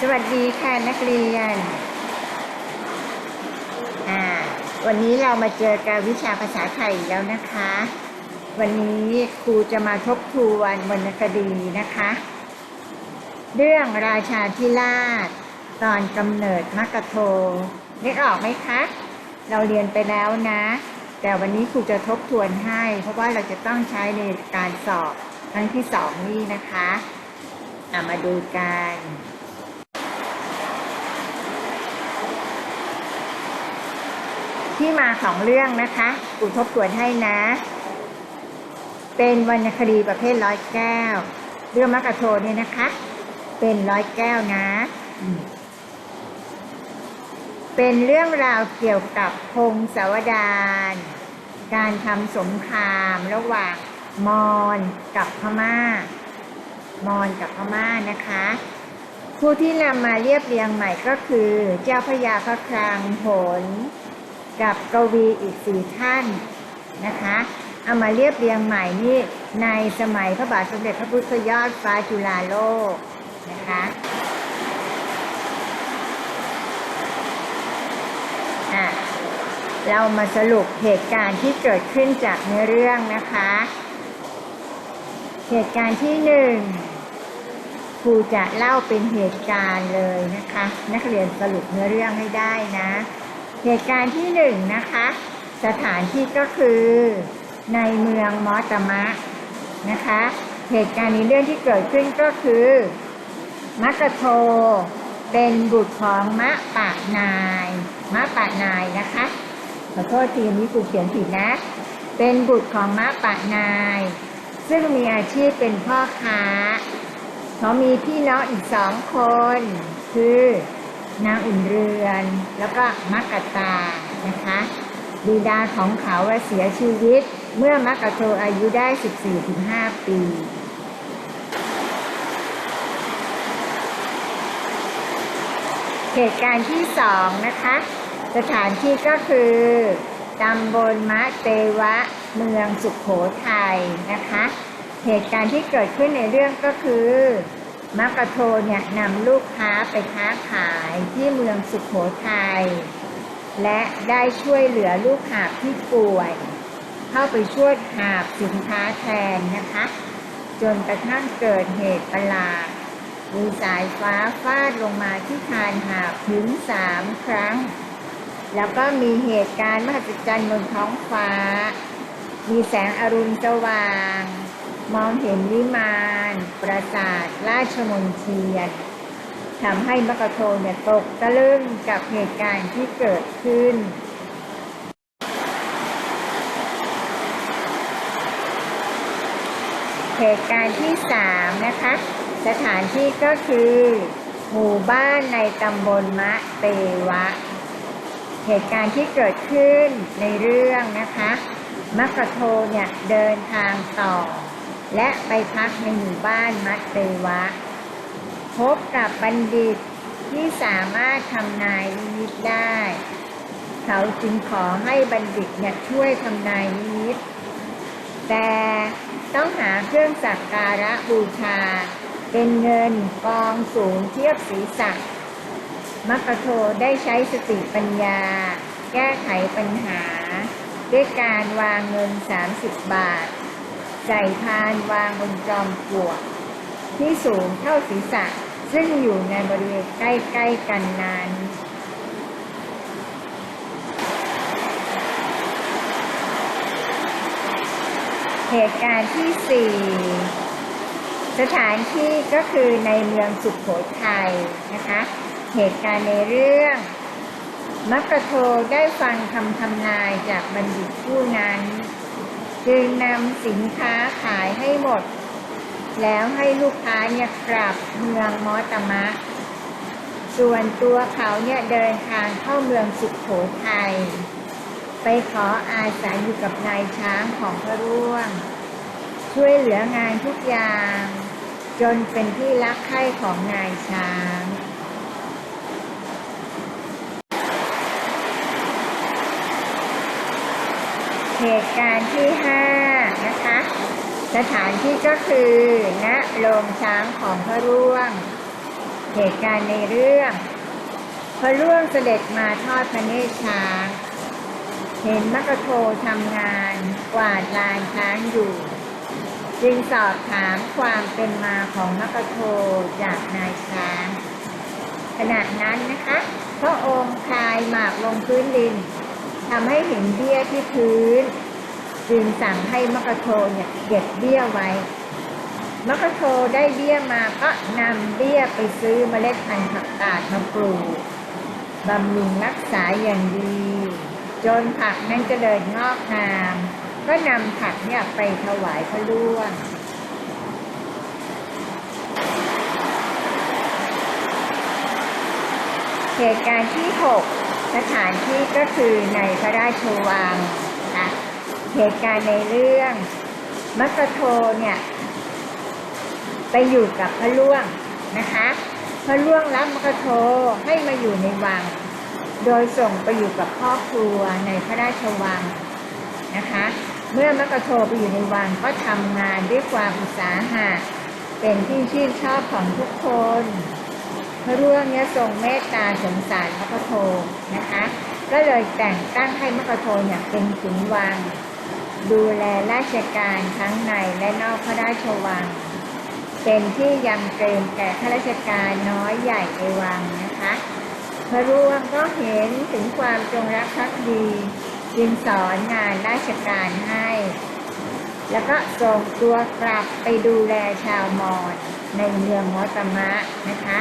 สวัสดีค่ะนักเรียน อ่า วันนี้เรามาเจอกับวิชาภาษาไทยแล้วนะคะ วันนี้ครูจะมาทบทวนวรรณคดีนะคะ เรื่องราชาธิราช ตอนกำเนิดมักโทนึกออกไหมคะ เราเรียนไปแล้วนะ แต่วันนี้ครูจะทบทวนให้ เพราะว่าเราจะต้องใช้ในการสอบครั้งที่สองนี้นะคะอะมาดูกัน ที่มาของเรื่องนะคะกูทบทวนให้นะ เป็นวรรณคดีประเภทร้อยแก้ว เรื่องมักกะโทเนี่ยนะคะ เป็นร้อยแก้วนะ เป็นเรื่องราวเกี่ยวกับพงศาวดารการทำสงครามระหว่างมอญกับพม่า มอญกับพม่านะคะ ผู้ที่นำมาเรียบเรียงใหม่ก็คือ เจ้าพระยาพระคลังโหน กับกวีอีกสี่ท่านนะคะเอามาเรียบเรียงใหม่นี่ในสมัยพระบาทสมเด็จพระพุทธยอดฟ้าจุฬาโลกนะคะอะเรามาสรุปเหตุการณ์ที่เกิดขึ้นจากเนื้อเรื่องนะคะ เหตุการณ์ที่หนึ่งครูจะเล่าเป็นเหตุการณ์เลยนะคะ นักเรียนสรุปเนื้อเรื่องให้ได้นะ เหตุการณ์ที่หนึ่งนะคะ สถานที่ก็คือในเมืองมอตมะนะคะ เหตุการณ์ในเรื่องที่เกิดขึ้นก็คือมักกะโทเป็นบุตรของมะปะนายมะปะนายนะคะขอโทษทีนี้กูเขียนผิดนะ เป็นบุตรของมะปะนาย ซึ่งมีอาชีพเป็นพ่อค้าเขามีพี่น้องอีกสองคน คือ นางอุ่นเรือน แล้วก็มักกะตานะคะ บิดาของเขาเสียชีวิต เมื่อมักกะโทอายุได้ 14-15ปีเหตุการณ์ที่สองนะคะ สถานที่ก็คือตำบลมะเตวะเมืองสุขโขทัยนะคะ เหตุการณ์ที่เกิดขึ้นในเรื่องก็คือ มักกะโทเนี่ยนำลูกค้าไปค้าขายที่เมืองสุขโขทัยและได้ช่วยเหลือลูกหาบที่ป่วย เข้าไปช่วยหาบสินค้าแทนนะคะ จนกระทั่งเกิดเหตุประหลาดมีสายฟ้าฟาดลงมาที่คานหาบถึงสามครั้ง แล้วก็มีเหตุการณ์มหัศจรรย์บนท้องฟ้า มีแสงอรุณสว่าง มองเห็นวิมานปราสาทราชมนเทียนทำให้มกโทเนี่ยตกตะลึงกับเหตุการณ์ที่เกิดขึ้น เหตุการณ์ที่สามนะคะ สถานที่ก็คือ หมู่บ้านในตำบลมะเตวะ เหตุการณ์ที่เกิดขึ้นในเรื่องนะคะมกกะโทเนี่ยเดินทางต่อ และไปพักในหมู่บ้านมัตเตวะ พบกับบัณฑิตที่สามารถทำนายนิมิตได้ เขาจึงขอให้บัณฑิตเนี่ยช่วยทำนายนิมิต แต่ต้องหาเครื่องสักการะบูชา เป็นเงินกองสูงเทียบศีรษะมัคคโทได้ใช้สติปัญญา แก้ไขปัญหา ด้วยการวางเงิน 30 บาท ใส่พานวางบนจอมปลวกที่สูงเท่าศีรษะ ซึ่งอยู่ในบริเวณใกล้ๆกันนั้นเหตุการณ์ที่สี่สถานที่ก็คือในเมืองสุขโขทัยนะคะ เหตุการณ์ในเรื่องมักกะโทได้ฟังคำทำนายจากบัณฑิตผู้นั้น จึงนำสินค้าขายให้หมด แล้วให้ลูกค้าเนี่ยกลับเมืองมอตมะ ส่วนตัวเขาเนี่ยเดินทางเข้าเมืองสุขโขทัยไปขออาศัยอยู่กับนายช้างของพระร่วง ช่วยเหลืองานทุกอย่าง จนเป็นที่รักใคร่ของนายช้าง เหตุการณ์ที่ห้านะคะ สถานที่ก็คือณโรงช้างของพระร่วง เหตุการณ์ในเรื่อง พระร่วงเสด็จมาทอดพระเนตรช้าง เห็นมกโททำงานกวาดลานช้างอยู่ จึงสอบถามความเป็นมาของมกโทจากนายช้าง ขณะนั้นนะคะ พระองค์คลายหมากลงพื้นดิน ทำให้เห็นเบี้ยที่พื้น จึงสั่งให้มกโทเนี่ยเก็บเบี้ยไว้ มกโทได้เบี้ยมาก็นำเบี้ยไปซื้อเมล็ดพันธุ์ผักกาดมาปลูกบำรุงรักษาอย่างดี จนผักนั้นเจริญงอกงาม ก็นำผักเนี่ยไปถวายพระล่วงเหตุการณ์ที่ 6 สถานที่ก็คือในพระราชวังค่ะเหตุการณ์ในเรื่องมัคโทเนี่ยไปอยู่กับพระล่วงนะคะพระล่วงรับมัคโทให้มาอยู่ในวัง โดยส่งไปอยู่กับพ่อบครัวในพระราชวังนะคะเมื่อมัคโทไปอยู่ในวังก็ทำงานด้วยความอุตสาหะเป็นที่ชื่นชอบของทุกคน พระร่วงเนี่ยทรงเมตตาสงสารมกโทนะคะ ก็เลยแต่งตั้งให้มกโทเนี่ยเป็นขุนวัง ดูแลราชการทั้งในและนอกพระราชวัง เป็นที่ยำเกรงแก่ข้าราชการน้อยใหญ่ในวังนะคะพระร่วงก็เห็นถึงความจงรักภักดีจึงสอนงานราชการให้ แล้วก็ส่งตัวกลับไปดูแลชาวมอญในเมืองมอตมะนะคะ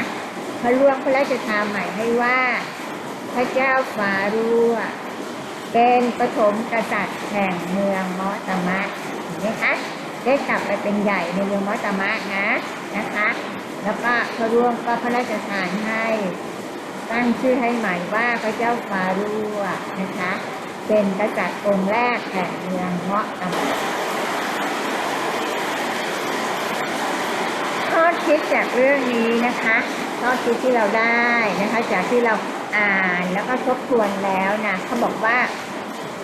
พระล่วงพระราชทานใหม่ให้ว่า พระเจ้าฟารั่วเป็นปฐมกษัตริย์แห่งเมืองมอตมะเห็นไหมคะได้กลับไปเป็นใหญ่ในเมืองมอตมะนะนะคะ แล้วก็พระร่วงก็พระราชทานให้ตั้งชื่อให้ใหม่ว่าพระเจ้าฟารั่วนะคะ เป็นกษัตริย์องค์แรกแห่งเมืองมาะตมะข้อคิดจากเรื่องนี้นะคะข้อคิดที่เราได้นะคะ จากที่เรา อ่านแล้วก็ทบทวนแล้วนะเขาบอกว่า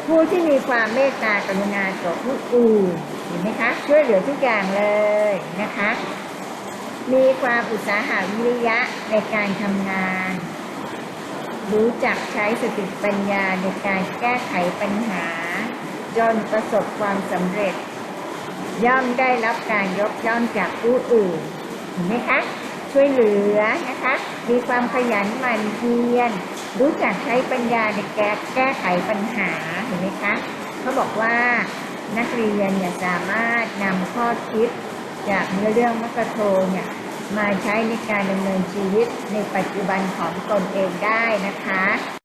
ผู้ที่มีความเมตตากรุณาต่อผู้อื่นเห็นไหมคะ ช่วยเหลือทุกอย่างเลยนะคะ มีความอุตสาหะวิริยะในการทำงาน รู้จักใช้สติปัญญาในการแก้ไขปัญหา จนประสบความสำเร็จ ย่อมได้รับการยกย่องจากผู้อื่นเห็นไหมคะ ช่วยเหลือนะคะ มีความขยันหมั่นเพียร รู้จักใช้ปัญญาในแก้แก้ไขปัญหาเห็นไหมคะเขาบอกว่านักเรียนเนี่ยสามารถนำข้อคิดจากเนื้อเรื่องมัคโทเนี่ยมาใช้ในการดำเนินชีวิตในปัจจุบันของตนเองได้นะคะ